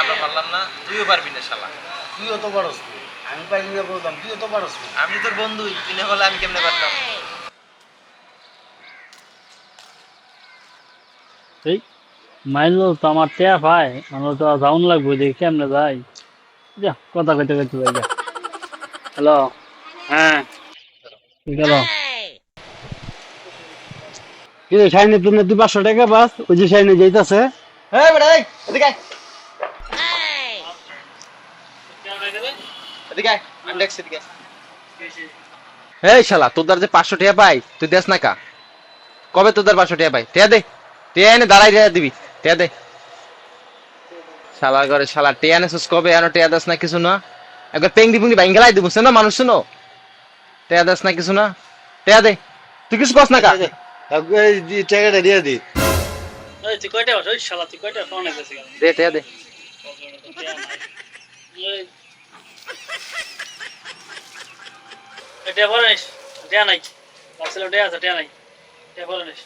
আমরা পারলাম না তুইও পারবি না শালা। তুইও তো পারস আমি পাইনি না বলতাম তুইও তো পারস আমি তোর বন্ধুই তুই না বলে আমি কেমনে পারতাম? এই মাইল তো আমার ট্যাপ হয় আমার তো যাউন লাগবে দেখি কেমনে যাই যা কথা কইতে কইতে যাই যা। হ্যালো হ্যাঁ। গেল কি রে সাইনে তুমি দুই পাঁচশো টাকা বাস ওই যে সাইনে যাইতাছে। এই বেটা, এদিকে এদিকে আয়, আমি দেখছি এদিকে এই শালা তোদের যে পাঁচশো টাকা পাই তুই দেস না কা? কবে তোদের পাঁচশো টাকা পাই? টিয়া দে টিয়া এনে দাঁড়াই টিয়া দিবি টিয়া দে। শালা করে শালা টিয়া নেছিস কবে? এনে টিয়া দেস না কিছু না। একবার পেঙ্গি পুঙ্গি বাইং গেলাই দিব না মানুষ শুনো। টিয়া দেস না কিছু না। টিয়া দে তুই কিছু কস না কা? টাকাটা দিয়ে দি। তুই কয়টা ওই শালা তুই কয়টা ফোন আইতেছে দে টিয়া দে। এটা বলে নিস। দেয়া নাই। আসলে দেয়া আছে দেয়া নাই। এটা বলে নিস।